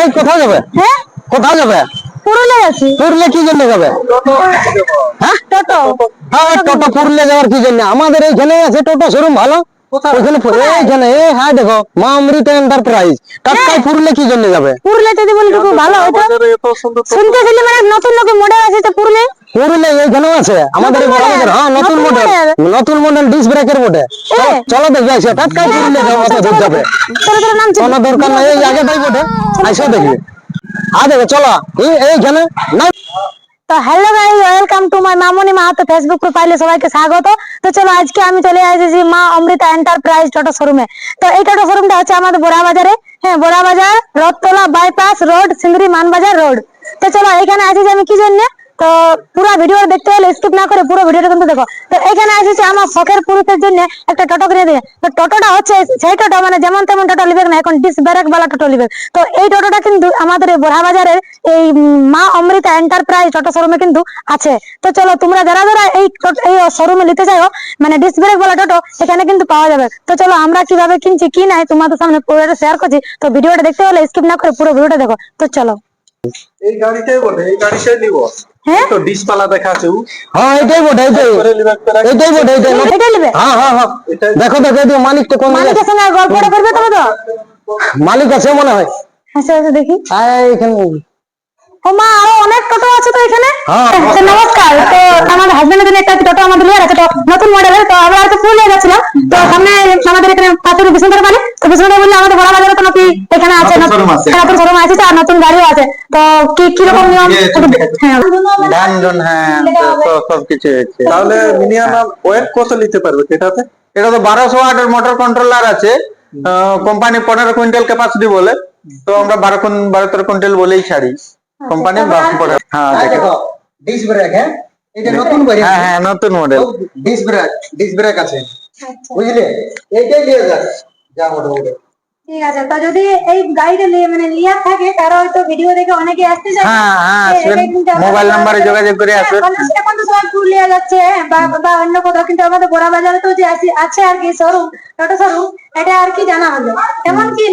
এই কোথায় যাবে? হ্যাঁ? কোথায় যাবে? পুরুলিয়া আছি পুরুলিয়া কি জন্য যাবে? হ্যাঁ? টোটো। হ্যাঁ টোটো পুরুলিয়া যাওয়ার কি জন্য? আমাদের এইখানে আছে টোটো শোরুম ভালো। এইখানে হ্যাঁ দেখো মা অমৃতা এন্টারপ্রাইজ টাটকাই পুরুলিয়া কি জন্য যাবে? পুরুলিয়া যদি বলি খুব ভালো হতো শুনতেছিলি মানে নতুন নতুন মডেল আছে তো এইখানেও আছে। আমাদের বড়বাজার, হ্যাঁ নতুন মডেল model। নতুন মডেল ডিস ব্রেকের বটে। চলো, চলো দেখবে আসো টাটকাই পুরুলিয়া যাব অত দূর যাবে তোর তোর নাম কোনো দরকার নাই এই আগেটাই বটে। আইসো দেখবে আ দেখো চলো। এই এইখানে না তো hello guys welcome to my Mamoni Mahato Facebook প্রোফাইলে সবাইকে স্বাগত তো চলো আজকে আমি চলে এসেছি মা অমৃতা এন্টারপ্রাইজ টোটো শোরুমে তো এই টোটো শোরুমটা হচ্ছে আমাদের বোরা বাজারে। হ্যাঁ Bora Bazar, Rathtala bypass road Singri Manbazar road তো চলো এখানে আছি আমি কি জন্য? তো পুরো ভিডিও দেখতে হলে স্কিপ না করে পুরো ভিডিওটা কিন্তু দেখো। তো এখানে এসেছি আমার শখের পুরুষের জন্য একটা টোটো কিনে দিয়ে। তো টোটোটা হচ্ছে সেই টোটো মানে যেমন তেমন টোটো লিবে না, এখন ডিস ব্রেক বালা টোটো লিবে তো এই টোটোটা কিন্তু আমাদের বোরা বাজারের এই এন্টারপ্রাইজ টোটো শোরুমে কিন্তু আছে। তো চলো তোমরা যারা যারা এই এই শোরুমে নিতে চাও মানে ডিস ব্রেক বালা টোটো এখানে কিন্তু পাওয়া যাবে। তো চলো আমরা কীভাবে কিনছি কি নাই তোমাদের সামনে পুরোটা শেয়ার করছি। তো ভিডিওটা দেখতে হলে স্কিপ না করে পুরো ভিডিওটা দেখো। তো চলো। এই গাড়িটাই বটে এই গাড়িটাই নিব। হ্যাঁ? তো ডিসপালা দেখা আছে উ। হ্যাঁ এটাই বটে এটাই। এটাই বটে এটাই। এটা নিবে? হ্যাঁ হ্যাঁ হ্যাঁ। এটাই। দেখো দেখো এদিকে মালিকটা কোন মালিকের সঙ্গে গল্পটা করবে তবে তো মালিক আছে মনে হয়। হাসে হাসে দেখি। আয় এখানে। ও মা আরও অনেক টোটো আছে তো এখানে। নমস্কার। তো আমার হাজবেন্ডের জন্য একটা টোটো আমাদের লিয়ে আছে তো নতুন মডেলের তো আমরা হয়তো পুরুলিয়া যাচ্ছিলাম। তো সামনে আমাদের এখানে পাশের বিষ্ণুপুর বাড়ি। তো বিষ্ণুপুর বললে আমাদের বড় বাজারে তো নাকি এখানে আছে নতুন নতুন showroom আছে। নতুন শোরুম আছে আর নতুন গাড়িও আছে। তো কি কি রকম নিয়ম? হ্যাঁ। ধান হ্যাঁ সব কিছু হয়েছে। তাহলে মিনিমাম ওয়েট কত নিতে পারবে এটাতে এটা তো বারোশো ওয়াটের মোটর কন্ট্রোলার আছে। কোম্পানি পনেরো কুইন্টাল ক্যাপাসিটি বলে। তো আমরা বারো বারো তেরো কুইন্টাল বলেই ছাড়ি। কোম্পানি হ্যাঁ দেখো ডিস ব্রেক হ্যাঁ? এটা নতুন করে হ্যাঁ হ্যাঁ নতুন model disc brake disc brake আছে। বুঝলে? এইটাই নিয়ে যা বড় বড় ঠিক আছে তো যদি এই গাড়িটা মানে লিয়ার থাকে কারও হয়তো ভিডিও দেখে অনেকে আসতে চায়। হ্যাঁ হ্যাঁ এ- আসবেন। এটা কিন্তু আমাদের মোবাইল বড় যোগাযোগ করে হ্যাঁ, আসবেন। এখন- এখন তো সবাই পুরুলিয়া যাচ্ছে বা বা অন্য কোথাও কিন্তু আমাদের বড় বাজারে তো যে আছে- আর কি শোরুম টোটো শোরুম এটা আর কি জানা হলো?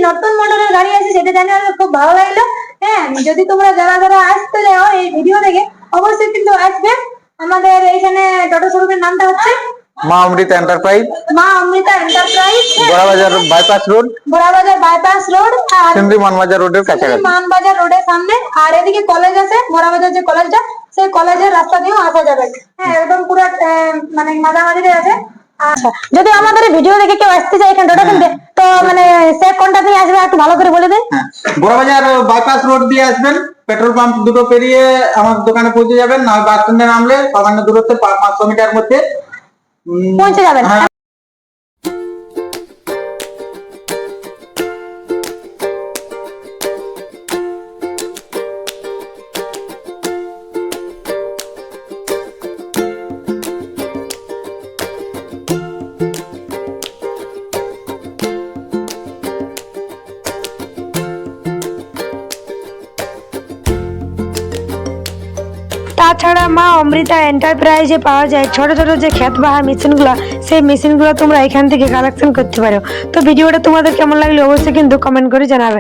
নতুন মডেলের গাড়ি আছে সেটা জানি খুব ভালো লাগল। হ্যাঁ যদি তোমরা যারা যারা আসতে যাও এই ভিডিও দেখে অবশ্যই কিন্তু আসবে। আমাদের এইখানে টোটো শোরুমের নামটা হচ্ছে Maa Amrit enterprise Maa Amrita enterprise Barabazar bypass road Barabazar bypass road আর সিন্দি মানবাজার রোডের কাছাকাছি। মানবাজার রোডের সামনে। আর এদিকে কলেজ আছে বড়াবাজার যে কলেজটা সেই কলেজের রাস্তা দিয়েও আসা যাবে। হ্যাঁ একদম পুরো আহ, মানে মাঝামাঝিতে আছে। আচ্ছা যদি আমাদের ভিডিও দেখে কেউ আসতে চায় এখানে কিনতে তো মানে সে কোনটা দিয়ে আসবে একটু ভালো করে বলে দিন। হ্যাঁ বড়বাজার বাইপাস রোড দিয়ে আসবেন। পেট্রোল পাম্প দুটো পেরিয়ে আমার দোকানে পৌঁছে যাবেন না বাস স্ট্যান্ডে নামলে সামান্য দূরত্বে পাঁচশো মিটার মধ্যে। পৌঁছে যাবেন। তাছাড়া মা অমৃতা এন্টারপ্রাইজে পাওয়া যায় ছোট ছোট যে ক্ষেত বাহা মেশিনগুলো, সেই মেশিনগুলো তোমরা এখান থেকে কালেকশন করতে পারো। তো ভিডিওটা তোমাদের কেমন লাগলে অবশ্যই কিন্তু কমেন্ট করে জানাবে।